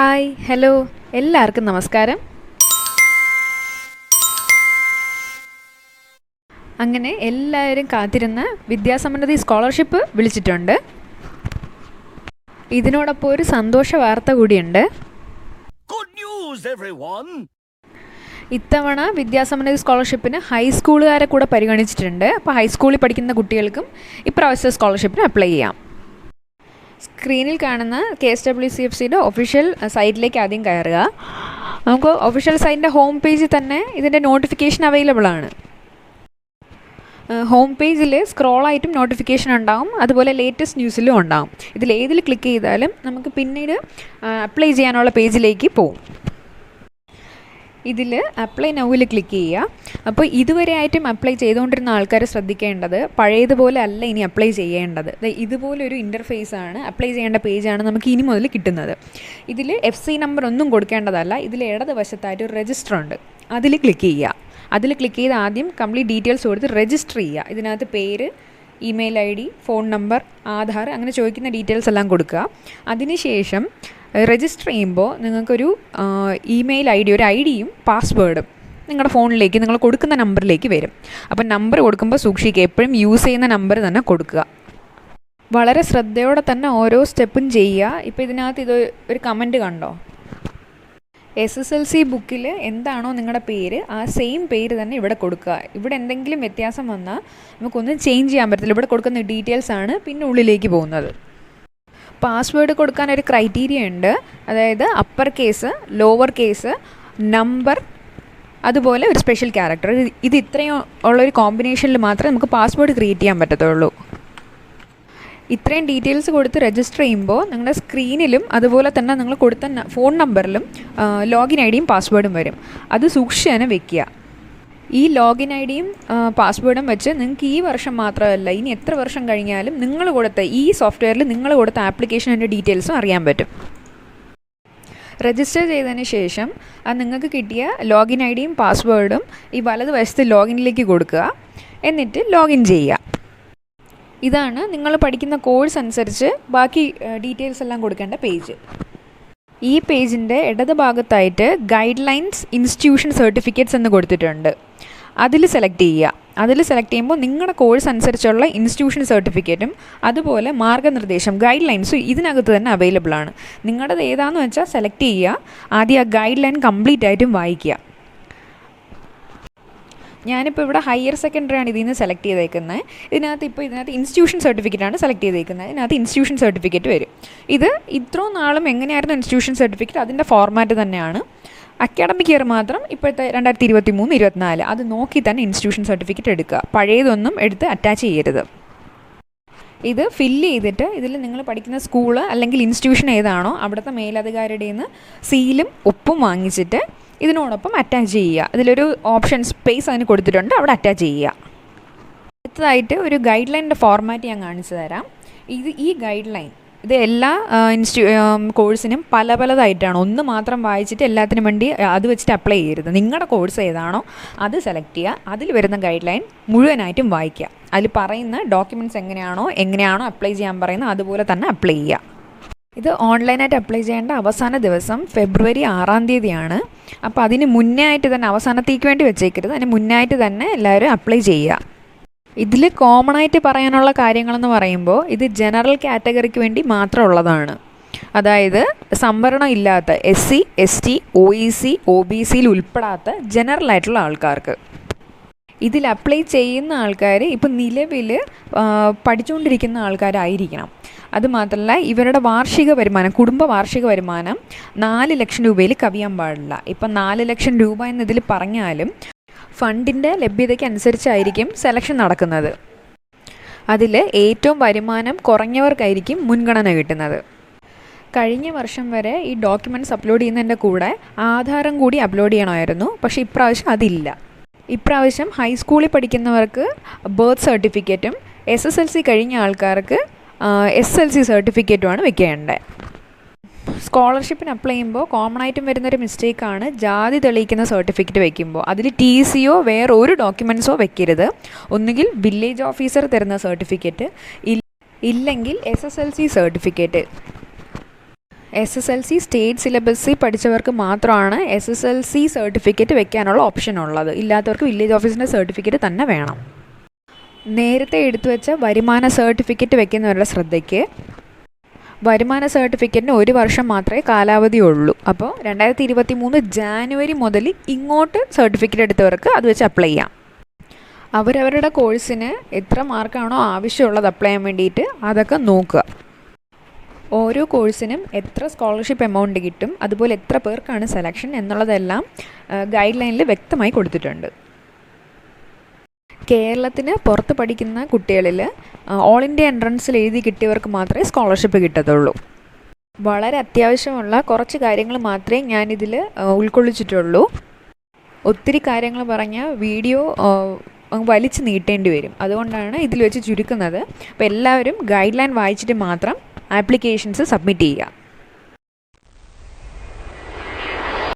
Hi hello എല്ലാവർക്കും നമസ്കാരം. അങ്ങനെ എല്ലാവരും കാത്തിരുന്ന വിദ്യാസമൃദ്ധി സ്കോളർഷിപ്പ് വിളിച്ചിട്ടുണ്ട്. ഇതിനോടൊപ്പം ഒരു സന്തോഷ വാർത്ത കൂടിയുണ്ട്! ഇത്തവണ വിദ്യാസമൃദ്ധി സ്കോളർഷിപ്പിന് ഹൈസ്കൂളുകാരെ കൂടെ പരിഗണിച്ചിട്ടുണ്ട്. അപ്പോൾ ഹൈസ്കൂളിൽ പഠിക്കുന്ന കുട്ടികൾക്കും ഇപ്രാവശ്യത്തെ സ്കോളർഷിപ്പിന് അപ്ലൈ ചെയ്യാം. സ്ക്രീനിൽ കാണുന്ന K S W C F സിയുടെ ഒഫീഷ്യൽ സൈറ്റിലേക്ക് ആദ്യം കയറുക. നമുക്ക് ഒഫീഷ്യൽ സൈറ്റിന്റെ ഹോം പേജിൽ തന്നെ ഇതിന്റെ നോട്ടിഫിക്കേഷൻ അവൈലബിൾ ആണ്. ഹോം പേജിൽ സ്ക്രോളായിട്ടും നോട്ടിഫിക്കേഷൻ ഉണ്ടാവും. അതുപോലെ ലേറ്റസ്റ്റ് ന്യൂസിലും ഉണ്ടാവും. ഇതിൽ ഏതിൽ ക്ലിക്ക് ചെയ്താലും നമുക്ക് പിന്നീട് അപ്ലൈ ചെയ്യാനുള്ള പേജിലേക്ക് പോകും. ഇതിൽ അപ്ലൈ നൗവിൽ ക്ലിക്ക് ചെയ്യുക. അപ്പോൾ ഇതുവരെ ആയിട്ടും അപ്ലൈ ചെയ്തുകൊണ്ടിരുന്ന ആൾക്കാർ ശ്രദ്ധിക്കേണ്ടത് പഴയതുപോലെ അല്ല ഇനി അപ്ലൈ ചെയ്യേണ്ടത്. ഇതുപോലൊരു ഇന്റർഫേസ് ആണ് അപ്ലൈ ചെയ്യേണ്ട പേജാണ് നമുക്ക് ഇനി മുതൽ കിട്ടുന്നത്. ഇതിൽ എഫ് സി നമ്പർ ഒന്നും കൊടുക്കേണ്ടതല്ല. ഇതിൽ ഇടത് വശത്തായിട്ട് ഒരു രജിസ്റ്റർ ഉണ്ട്. അതിൽ ക്ലിക്ക് ചെയ്യുക. അതിൽ ക്ലിക്ക് ചെയ്ത് ആദ്യം കംപ്ലീറ്റ് ഡീറ്റെയിൽസ് കൊടുത്ത് രജിസ്റ്റർ ചെയ്യുക. ഇതിനകത്ത് പേര് email I D phone number Aadhaar അങ്ങനെ ചോദിക്കുന്ന ഡീറ്റെയിൽസ് എല്ലാം കൊടുക്കുക. അതിനുശേഷം രജിസ്റ്റർ ചെയ്യുമ്പോൾ നിങ്ങൾക്കൊരു ഇമെയിൽ ഐ ഡി ഒരു ഐ ഡിയും പാസ്വേഡും നിങ്ങളുടെ ഫോണിലേക്ക് നിങ്ങൾ കൊടുക്കുന്ന നമ്പറിലേക്ക് വരും. അപ്പം നമ്പർ കൊടുക്കുമ്പോൾ സൂക്ഷിക്കുക എപ്പോഴും യൂസ് ചെയ്യുന്ന നമ്പർ തന്നെ കൊടുക്കുക. വളരെ ശ്രദ്ധയോടെ തന്നെ ഓരോ സ്റ്റെപ്പും ചെയ്യുക. ഇപ്പോൾ ഇതിനകത്ത് ഇത് ഒരു കമന്റ് കണ്ടോ? എസ് എസ് എൽ സി ബുക്കിൽ എന്താണോ നിങ്ങളുടെ പേര് ആ സെയിം പേര് തന്നെ ഇവിടെ കൊടുക്കുക. ഇവിടെ എന്തെങ്കിലും വ്യത്യാസം വന്നാൽ നമുക്കൊന്നും ചേഞ്ച് ചെയ്യാൻ പറ്റത്തില്ല. ഇവിടെ കൊടുക്കുന്ന ഡീറ്റെയിൽസ് ആണ് പിന്നെ ഉള്ളിലേക്ക് പോകുന്നത്. പാസ്വേഡ് കൊടുക്കാൻ ഒരു ക്രൈറ്റീരിയ ഉണ്ട്. അതായത് upper case lower case number അതുപോലെ ഒരു സ്പെഷ്യൽ ക്യാരക്ടർ ഇത് ഇത്രയും ഉള്ളൊരു കോമ്പിനേഷനിൽ മാത്രമേ നമുക്ക് പാസ്വേഡ് ക്രിയേറ്റ് ചെയ്യാൻ പറ്റത്തുള്ളൂ. ഇത്രയും ഡീറ്റെയിൽസ് കൊടുത്ത് രജിസ്റ്റർ ചെയ്യുമ്പോൾ നിങ്ങളുടെ സ്ക്രീനിലും അതുപോലെ തന്നെ നിങ്ങൾ കൊടുത്ത ഫോൺ നമ്പറിലും ലോഗിൻ ഐ ഡിയും പാസ്വേഡും വരും. അത് സൂക്ഷിച്ച് തന്നെ വെക്കുക. ഈ ലോഗിൻ ഐ ഡിയും പാസ്വേഡും വെച്ച് നിങ്ങൾക്ക് ഈ വർഷം മാത്രമല്ല ഇനി എത്ര വർഷം കഴിഞ്ഞാലും നിങ്ങൾ കൊടുത്ത ഈ സോഫ്റ്റ്വെയറിൽ നിങ്ങൾ കൊടുത്ത ആപ്ലിക്കേഷന്റെ ഡീറ്റെയിൽസും അറിയാൻ പറ്റും. രജിസ്റ്റർ ചെയ്തതിന് ശേഷം അത് നിങ്ങൾക്ക് കിട്ടിയ ലോഗിൻ ഐ ഡിയും പാസ്വേഡും ഈ വലത് വശത്ത് ലോഗിനിലേക്ക് കൊടുക്കുക. എന്നിട്ട് ലോഗിൻ ചെയ്യുക. ഇതാണ് നിങ്ങൾ പഠിക്കുന്ന കോഴ്സ് അനുസരിച്ച് ബാക്കി ഡീറ്റെയിൽസ് എല്ലാം കൊടുക്കേണ്ട പേജ് ഈ പേജിന്റെ ഇടത് ഭാഗത്തായിട്ട് ഗൈഡ് ലൈൻസ് ഇൻസ്റ്റിറ്റ്യൂഷൻ സർട്ടിഫിക്കറ്റ്സ് എന്ന് കൊടുത്തിട്ടുണ്ട്. അതിൽ സെലക്ട് ചെയ്യുക. അതിൽ സെലക്ട് ചെയ്യുമ്പോൾ നിങ്ങളുടെ കോഴ്സ് അനുസരിച്ചുള്ള ഇൻസ്റ്റിറ്റ്യൂഷൻ സർട്ടിഫിക്കറ്റും അതുപോലെ മാർഗനിർദ്ദേശം ഗൈഡ് ലൈൻസും ഇതിനകത്ത് തന്നെ അവൈലബിൾ ആണ്. നിങ്ങളുടെ ഏതാണെന്ന് വെച്ചാൽ സെലക്ട് ചെയ്യുക. ആദ്യം ആ ഗൈഡ് ലൈൻ കംപ്ലീറ്റ് ആയിട്ടും വായിക്കുക. ഞാനിപ്പോൾ ഇവിടെ ഹയർ സെക്കൻഡറി ആണ് ഇതിൽ നിന്ന് സെലക്ട് ചെയ്തേക്കുന്നത് ഇതിനകത്ത് ഇപ്പോൾ ഇതിനകത്ത് ഇൻസ്റ്റിറ്റ്യൂഷൻ സർട്ടിഫിക്കറ്റ് ആണ് സെലക്ട് ചെയ്തേക്കുന്നത് ഇതിനകത്ത് ഇൻസ്റ്റിറ്റ്യൂഷൻ സർട്ടിഫിക്കറ്റ് വരും. ഇത് ഇത്രയും നാളും എങ്ങനെയായിരുന്നു ഇൻസ്റ്റിറ്റ്യൂഷൻ സർട്ടിഫിക്കറ്റ് അതിന്റെ ഫോർമാറ്റ് തന്നെയാണ്. അക്കാഡമിക് ഇയർ മാത്രം ഇപ്പോഴത്തെ രണ്ടായിരത്തി ഇരുപത്തി മൂന്ന് ഇരുപത്തിനാല്. അത് നോക്കി തന്നെ ഇൻസ്റ്റിറ്റ്യൂഷൻ സർട്ടിഫിക്കറ്റ് എടുക്കുക. പഴയതൊന്നും എടുത്ത് അറ്റാച്ച് ചെയ്യരുത്. ഇത് ഫില്ല് ചെയ്തിട്ട് ഇതിൽ നിങ്ങൾ പഠിക്കുന്ന സ്കൂൾ അല്ലെങ്കിൽ ഇൻസ്റ്റിറ്റ്യൂഷൻ ഏതാണോ അവിടുത്തെ മേലധികാരിയുടെ നിന്ന് സീലും ഒപ്പും വാങ്ങിച്ചിട്ട് ഇതിനോടൊപ്പം അറ്റാച്ച് ചെയ്യുക. ഇതിലൊരു ഓപ്ഷൻ സ്പേസ് അതിന് കൊടുത്തിട്ടുണ്ട്. അവിടെ അറ്റാച്ച് ചെയ്യുക. അടുത്തതായിട്ട് ഒരു ഗൈഡ് ലൈനിന്റെ ഫോർമാറ്റ് ഞാൻ കാണിച്ചു തരാം. ഇത് ഈ ഗൈഡ് ലൈൻ ഇത് എല്ലാ ഇൻസ്റ്റി കോഴ്സിനും പല പലതായിട്ടാണ്. ഒന്ന് മാത്രം വായിച്ചിട്ട് എല്ലാത്തിനും വേണ്ടി അത് വെച്ചിട്ട് അപ്ലൈ ചെയ്യരുത്. നിങ്ങളുടെ കോഴ്സ് ഏതാണോ അത് സെലക്ട് ചെയ്യുക. അതിൽ വരുന്ന ഗൈഡ് ലൈൻ മുഴുവനായിട്ടും വായിക്കുക. അതിൽ പറയുന്ന ഡോക്യുമെന്റ്സ് എങ്ങനെയാണോ എങ്ങനെയാണോ അപ്ലൈ ചെയ്യാൻ പറയുന്നത് അതുപോലെ തന്നെ അപ്ലൈ ചെയ്യുക. ഇത് ഓൺലൈനായിട്ട് അപ്ലൈ ചെയ്യേണ്ട അവസാന ദിവസം ഫെബ്രുവരി ആറാം തീയതിയാണ്. അപ്പോൾ അതിന് മുന്നേ ആയിട്ട് തന്നെ അവസാനത്തേക്ക് വേണ്ടി വെച്ചേക്കരുത്. അതിന് മുന്നേ ആയിട്ട് തന്നെ എല്ലാവരും അപ്ലൈ ചെയ്യുക. ഇതിൽ കോമൺ ആയിട്ട് പറയാനുള്ള കാര്യങ്ങളെന്ന് പറയുമ്പോൾ ഇത് ജനറൽ കാറ്റഗറിക്ക് വേണ്ടി മാത്രമുള്ളതാണ് അതായത് സംവരണം ഇല്ലാത്ത S C S T O E C O B സിയിൽ ഉൾപ്പെടാത്ത ജനറൽ ആയിട്ടുള്ള ആൾക്കാർക്ക്. ഇതിൽ അപ്ലൈ ചെയ്യുന്ന ആൾക്കാർ ഇപ്പം നിലവിൽ പഠിച്ചുകൊണ്ടിരിക്കുന്ന ആൾക്കാരായിരിക്കണം. അതുമാത്രമല്ല ഇവരുടെ വാർഷിക വരുമാനം കുടുംബ വാർഷിക വരുമാനം നാല് ലക്ഷം രൂപയിൽ കവിയാൻ പാടില്ല. ഇപ്പം നാല് ലക്ഷം രൂപ എന്നതിൽ പറഞ്ഞാലും ഫണ്ടിന്റെ ലഭ്യതയ്ക്ക് അനുസരിച്ചായിരിക്കും സെലക്ഷൻ നടക്കുന്നത്. അതിൽ ഏറ്റവും വരുമാനം കുറഞ്ഞവർക്കായിരിക്കും മുൻഗണന കിട്ടുന്നത്. കഴിഞ്ഞ വർഷം വരെ ഈ ഡോക്യുമെന്റ്സ് അപ്ലോഡ് ചെയ്യുന്നതിന്റെ കൂടെ ആധാരം കൂടി അപ്ലോഡ് ചെയ്യണമായിരുന്നു. പക്ഷേ ഇപ്രാവശ്യം അതില്ല. ഇപ്രാവശ്യം ഹൈസ്കൂളിൽ പഠിക്കുന്നവർക്ക് ബർത്ത് സർട്ടിഫിക്കറ്റും എസ് എസ് എൽ സി കഴിഞ്ഞ ആൾക്കാർക്ക് എസ് എൽ സി സർട്ടിഫിക്കറ്റുമാണ് വെക്കേണ്ടത്. സ്കോളർഷിപ്പിന് അപ്ലൈ ചെയ്യുമ്പോൾ കോമൺ ആയിട്ടും വരുന്നൊരു മിസ്റ്റേക്കാണ് ജാതി തെളിയിക്കുന്ന സർട്ടിഫിക്കറ്റ് വയ്ക്കുമ്പോൾ അതിൽ ടി സിയോ വേറെ ഒരു ഡോക്യുമെന്റ്സോ വെക്കരുത്. ഒന്നുകിൽ വില്ലേജ് ഓഫീസർ തരുന്ന സർട്ടിഫിക്കറ്റ് ഇല്ലെങ്കിൽ S S L C certificate S S L C state സിലബസിൽ പഠിച്ചവർക്ക് മാത്രമാണ് S S L C certificate വെക്കാനുള്ള ഓപ്ഷൻ ഉള്ളത്. ഇല്ലാത്തവർക്ക് വില്ലേജ് ഓഫീസിന്റെ സർട്ടിഫിക്കറ്റ് തന്നെ വേണം. നേരത്തെ എടുത്തു വെച്ച വരുമാന സർട്ടിഫിക്കറ്റ് വെക്കുന്നവരുടെ ശ്രദ്ധയ്ക്ക് വരുമാന സർട്ടിഫിക്കറ്റിന് ഒരു വർഷം മാത്രമേ കാലാവധിയുള്ളൂ അപ്പോൾ രണ്ടായിരത്തി ഇരുപത്തി മൂന്ന് ജാനുവരി മുതൽ ഇങ്ങോട്ട് സർട്ടിഫിക്കറ്റ് എടുത്തവർക്ക് അത് വെച്ച് അപ്ലൈ ചെയ്യാം. അവരവരുടെ കോഴ്സിന് എത്ര മാർക്കാണോ ആവശ്യമുള്ളത് അപ്ലൈ ചെയ്യാൻ വേണ്ടിയിട്ട് അതൊക്കെ നോക്കുക. ഓരോ കോഴ്സിനും എത്ര സ്കോളർഷിപ്പ് എമൗണ്ട് കിട്ടും അതുപോലെ എത്ര പേർക്കാണ് സെലക്ഷൻ എന്നുള്ളതെല്ലാം ഗൈഡ് ലൈനിൽ വ്യക്തമായി കൊടുത്തിട്ടുണ്ട്. കേരളത്തിന് പുറത്ത് പഠിക്കുന്ന കുട്ടികളിൽ ഓൾ ഇന്ത്യ എൻട്രൻസിൽ എഴുതി കിട്ടിയവർക്ക് മാത്രമേ സ്കോളർഷിപ്പ് കിട്ടത്തുള്ളൂ. വളരെ അത്യാവശ്യമുള്ള കുറച്ച് കാര്യങ്ങൾ മാത്രമേ ഞാനിതിൽ ഉൾക്കൊള്ളിച്ചിട്ടുള്ളൂ. ഒത്തിരി കാര്യങ്ങൾ പറഞ്ഞ വീഡിയോ വലിച്ചു നീട്ടേണ്ടി വരും. അതുകൊണ്ടാണ് ഇതിൽ വെച്ച് ചുരുക്കുന്നത്. അപ്പോൾ എല്ലാവരും ഗൈഡ് ലൈൻ വായിച്ചിട്ട് മാത്രം ആപ്ലിക്കേഷൻസ് സബ്മിറ്റ് ചെയ്യുക.